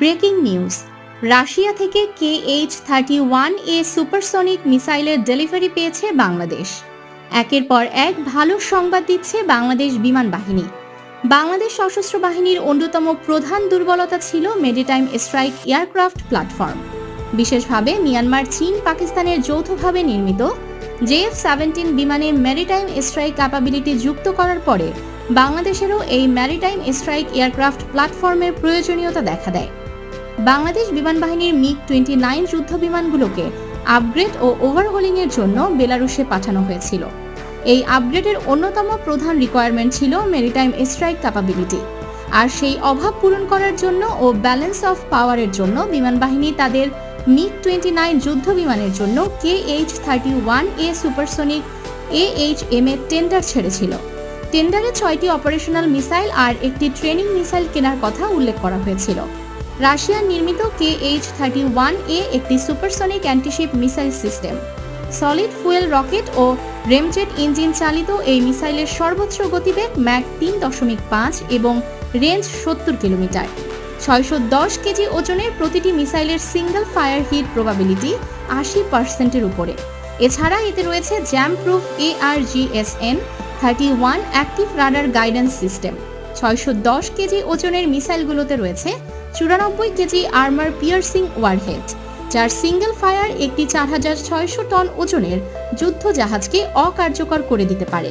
Breaking news. Russia থেকে K H thirty one A supersonic মিসাইলের delivery পেয়েছে বাংলাদেশ। একের পর এক ভালো সংবাদ দিচ্ছে বাংলাদেশ বিমান বাহিনী। বাংলাদেশ সশস্ত্র বাহিনীর অন্যতম প্রধান দুর্বলতা ছিল মেডিটাইম স্ট্রাইক এয়ারক্রাফট প্ল্যাটফর্ম। বিশেষভাবে মিয়ানমার, চীন, পাকিস্তানের যৌথভাবে নির্মিত জেএফ সেভেন্টিন বিমানে ম্যারিটাইম স্ট্রাইক ক্যাপাবিলিটি যুক্ত করার পরে বাংলাদেশেরও এই ম্যারিটাইম স্ট্রাইক এয়ারক্রাফট প্ল্যাটফর্মের প্রয়োজনীয়তা দেখা দেয়। বাংলাদেশ বিমান বাহিনীর মিগ টোয়েন্টি নাইন যুদ্ধ বিমানগুলোকে আপগ্রেড ও ওভারহোলিংয়ের জন্য বেলারুশে পাঠানো হয়েছিল। এই আপগ্রেডের অন্যতম প্রধান রিকোয়ারমেন্ট ছিল মেরিটাইম স্ট্রাইক ক্যাপাবিলিটি আর সেই অভাব পূরণ করার জন্য ও ব্যালেন্স অফ পাওয়ারের জন্য বিমান বাহিনী তাদের মিগ টোয়েন্টি নাইন যুদ্ধ বিমানের জন্য K H thirty one A supersonic A H M A tender ছেড়েছিল। টেন্ডারে ছয়টি অপারেশনাল মিসাইল আর একটি ট্রেনিং মিসাইল কেনার কথা উল্লেখ করা হয়েছিল। রাশিয়ার নির্মিত K H thirty one A একটি supersonic antiship missile system. Solid fuel rocket ও রেমজেট ইঞ্জিন চালিত এই মিসাইলের সর্বোচ্চ গতিবেগ ম্যাক তিন দশমিক পাঁচ এবং রেঞ্জ সত্তর কিলোমিটার। ছয়শো দশ কেজি ওজনের প্রতিটি মিসাইলের সিঙ্গেল ফায়ার হিট প্রবাবিলিটি আশি পার্সেন্টের উপরে। এছাড়া এতে রয়েছে jam proof A R G S N thirty one active radar guidance system ছয়শো দশ কেজি ওজনের মিসাইলগুলোতে রয়েছে চুরানব্বই কেজি আর্মার পিয়ার্সিং ওয়ারহেড, যার সিঙ্গেল ফায়ার একটি চার হাজার ছয়শো টন ওজনের যুদ্ধ জাহাজকে অকার্যকর করে দিতে পারে।